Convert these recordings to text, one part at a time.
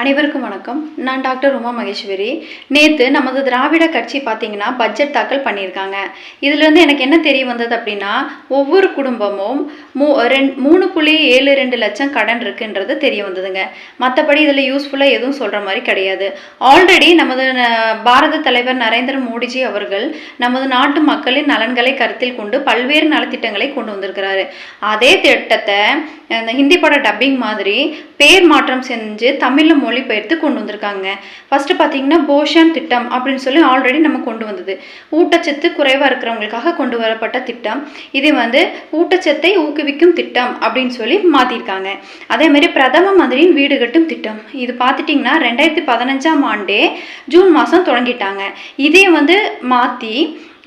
அனைவருக்கும் வணக்கம். நான் டாக்டர் உமா மகேஸ்வரி. நேற்று நமது திராவிட கட்சி பார்த்தீங்கன்னா பட்ஜெட் தாக்கல் பண்ணியிருக்காங்க. இதுலேருந்து எனக்கு என்ன தெரிய வந்தது அப்படின்னா ஒவ்வொரு குடும்பமும் மூ ரெண் மூணு புள்ளி ஏழு ரெண்டு லட்சம் கடன் இருக்குன்றது தெரிய வந்ததுங்க. மற்றபடி இதில் யூஸ்ஃபுல்லாக எதுவும் சொல்கிற மாதிரி கிடையாது. ஆல்ரெடி நமது பாரத தலைவர் நரேந்திர மோடிஜி அவர்கள் நமது நாட்டு மக்களின் நலன்களை கருத்தில் கொண்டு பல்வேறு நலத்திட்டங்களை கொண்டு வந்திருக்கிறாரு. அதே திட்டத்தை இந்த ஹிந்தி பட டப்பிங் மாதிரி பேர் மாற்றம் செஞ்சு தமிழில் மொழிபெயர்த்து கொண்டு வந்திருக்காங்க. ஃபஸ்ட்டு பார்த்தீங்கன்னா போஷான் திட்டம் அப்படின்னு சொல்லி ஆல்ரெடி நம்ம கொண்டு வந்தது. ஊட்டச்சத்து குறைவாக இருக்கிறவங்களுக்காக கொண்டு வரப்பட்ட திட்டம். இது வந்து ஊட்டச்சத்தை ஊக்குவிக்கும் திட்டம் அப்படின்னு சொல்லி மாற்றிருக்காங்க அதே மாதிரி பிரதம மந்திரியின் வீடு கட்டும் திட்டம். இது பார்த்துட்டிங்கன்னா ரெண்டாயிரத்தி பதினஞ்சாம் ஆண்டே ஜூன் மாதம் தொடங்கிட்டாங்க. இதே வந்து மாற்றி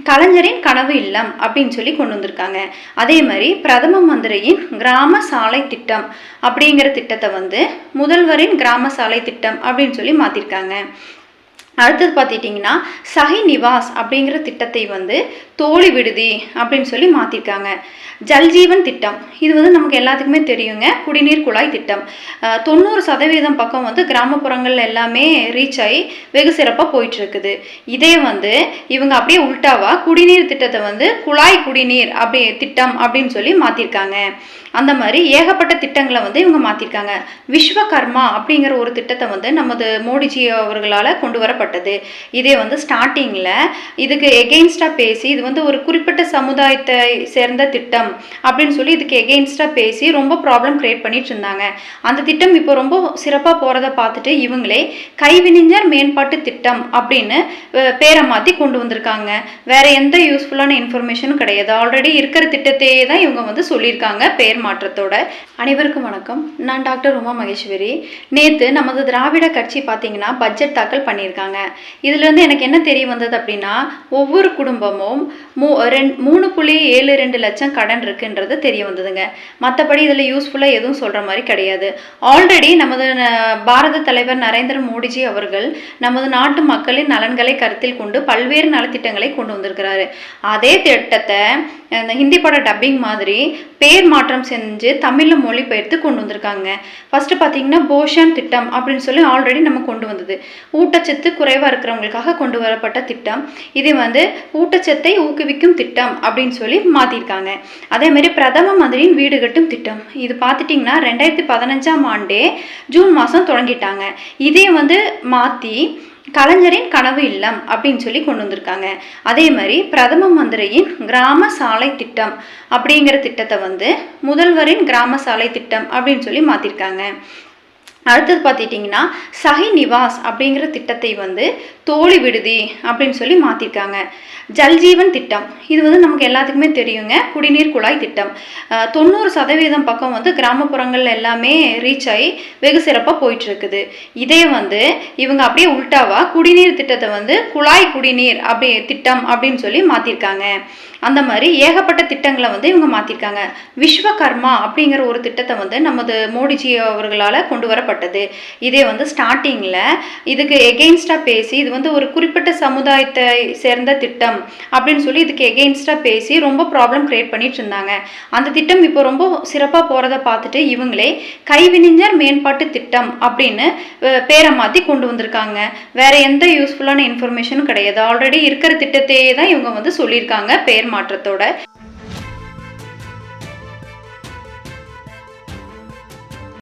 கலைஞரின் கனவு இல்லம் அப்படின்னு சொல்லி கொண்டு வந்திருக்காங்க. அதே மாதிரி பிரதம மந்திரியின் கிராம சாலை திட்டம் அப்படிங்கிற திட்டத்தை வந்து முதல்வரின் கிராம சாலை திட்டம் அப்படின்னு சொல்லி மாற்றிருக்காங்க அடுத்தது பார்த்துட்டிங்கன்னா சஹி நிவாஸ் அப்படிங்கிற திட்டத்தை வந்து தோழி விடுதி அப்படின்னு சொல்லி மாற்றிருக்காங்க ஜல்ஜீவன் திட்டம். இது வந்து நமக்கு எல்லாத்துக்குமே தெரியுங்க. குடிநீர் குழாய் திட்டம். தொண்ணூறு சதவீதம் பக்கம் வந்து கிராமப்புறங்கள் எல்லாமே ரீச் ஆகி வெகு சிறப்பாக போயிட்டுருக்குது. இதே வந்து இவங்க அப்படியே உல்டாவாக குடிநீர் திட்டத்தை வந்து குழாய் குடிநீர் அப்படி திட்டம் அப்படின்னு சொல்லி மாற்றிருக்காங்க அந்த மாதிரி ஏகப்பட்ட திட்டங்களை வந்து இவங்க மாற்றிருக்காங்க விஸ்வகர்மா அப்படிங்கிற ஒரு திட்டத்தை வந்து நமது மோடிஜி அவர்களால் கொண்டு வரப்பட்டது. இதே வந்து ஸ்டார்டிங்கில் இதுக்கு எகெயின்ஸ்டாக பேசி இது வந்து ஒரு குறிப்பிட்ட சமுதாயத்தை சேர்ந்த திட்டம் அப்படின்னு சொல்லி இதுக்கு எகெயின்ஸ்டாக பேசி ரொம்ப ப்ராப்ளம் க்ரியேட் பண்ணிட்டு இருந்தாங்க. அந்த திட்டம் இப்போ ரொம்ப சிறப்பாக போகிறத பார்த்துட்டு இவங்களே கைவினைஞர் மேம்பாட்டு திட்டம் அப்படின்னு பேரை மாற்றி கொண்டு வந்திருக்காங்க. வேற எந்த யூஸ்ஃபுல்லான இன்ஃபர்மேஷனும் கிடையாது. ஆல்ரெடி இருக்கிற திட்டத்தையே தான் இவங்க வந்து சொல்லியிருக்காங்க. பேர் மாற்றத்தோட அனைவருக்கும் வணக்கம். நான் டாக்டர் உமா மகேஸ்வரி. நேற்று நமது திராவிட கட்சி பார்த்தீங்கன்னா பட்ஜெட் தாக்கல் பண்ணியிருக்காங்க. இதுலேருந்து எனக்கு என்ன தெரிய வந்தது அப்படின்னா ஒவ்வொரு குடும்பமும் மூ ரெண் மூணு புள்ளி ஏழு ரெண்டு லட்சம் கடன் இருக்குன்றது தெரிய வந்ததுங்க. மற்றபடி இதில் யூஸ்ஃபுல்லாக எதுவும் சொல்கிற மாதிரி கிடையாது. ஆல்ரெடி நமது பாரத தலைவர் நரேந்திர மோடிஜி அவர்கள் நமது நாட்டு மக்களின் நலன்களை கருத்தில் கொண்டு பல்வேறு நலத்திட்டங்களை கொண்டு வந்திருக்கிறாரு. அதே திட்டத்தை இந்த ஹிந்தி பட டப்பிங் மாதிரி பேர் மாற்றம் செஞ்சு தமிழில் மொழிபெயர்த்து கொண்டு வந்திருக்காங்க. ஃபஸ்ட்டு பார்த்தீங்கன்னா போஷன் திட்டம் அப்படின்னு சொல்லி ஆல்ரெடி நம்ம கொண்டு வந்தது. ஊட்டச்சத்து குறைவாக இருக்கிறவங்களுக்காக கொண்டு வரப்பட்ட திட்டம். இது வந்து ஊட்டச்சத்தை ஊக்குவிக்கும் திட்டம் அப்படின்னு சொல்லி மாற்றிருக்காங்க அதே மாதிரி பிரதம மந்திரியின் வீடு கட்டும் திட்டம். இது பார்த்துட்டிங்கன்னா ரெண்டாயிரத்தி பதினஞ்சாம் ஆண்டே ஜூன் மாதம் தொடங்கிட்டாங்க. இதே வந்து மாற்றி கலைஞரின் கனவு இல்லம் அப்படின்னு சொல்லி கொண்டு வந்திருக்காங்க. அதே மாதிரி பிரதம மந்திரியின் கிராம சாலை திட்டம் அப்படிங்கிற திட்டத்தை வந்து முதல்வரின் கிராம சாலை திட்டம் அப்படின்னு சொல்லி மாற்றிருக்காங்க அடுத்தது பார்த்துட்டிங்கன்னா சஹி நிவாஸ் அப்படிங்கிற திட்டத்தை வந்து தோழி விடுதி அப்படின்னு சொல்லி மாற்றிருக்காங்க ஜல்ஜீவன் திட்டம். இது வந்து நமக்கு எல்லாத்துக்குமே தெரியுங்க. குடிநீர் குழாய் திட்டம். தொண்ணூறு சதவீதம் பக்கம் வந்து கிராமப்புறங்கள் எல்லாமே ரீச் ஆகி வெகு சிறப்பாக போயிட்டுருக்குது. இதே வந்து இவங்க அப்படியே உல்டாவா குடிநீர் திட்டத்தை வந்து குழாய் குடிநீர் அப்படி திட்டம் அப்படின்னு சொல்லி மாற்றிருக்காங்க அந்த மாதிரி ஏகப்பட்ட திட்டங்களை வந்து இவங்க மாற்றிருக்காங்க விஸ்வகர்மா அப்படிங்கிற ஒரு திட்டத்தை வந்து நமது மோடிஜி அவர்களால் கொண்டு வர சொல்லப்பட்டது இதே வந்து ஸ்டார்டிங்கில் இதுக்கு எகெயின்ஸ்டாக பேசி இது வந்து ஒரு குறிப்பிட்ட சமுதாயத்தை சேர்ந்த திட்டம் அப்படின்னு சொல்லி இதுக்கு எகெயின்ஸ்டாக பேசி ரொம்ப ப்ராப்ளம் க்ரியேட் பண்ணிட்டு இருந்தாங்க. அந்த திட்டம் இப்போ ரொம்ப சிறப்பாக போகிறத பார்த்துட்டு இவங்களே கைவினைஞர் மேம்பாட்டு திட்டம் அப்படின்னு பேரை மாற்றி கொண்டு வந்திருக்காங்க. வேற எந்த யூஸ்ஃபுல்லான இன்ஃபர்மேஷனும் கிடையாது. ஆல்ரெடி இருக்கிற திட்டத்தையே தான் இவங்க வந்து சொல்லியிருக்காங்க பேர் மாற்றத்தோட.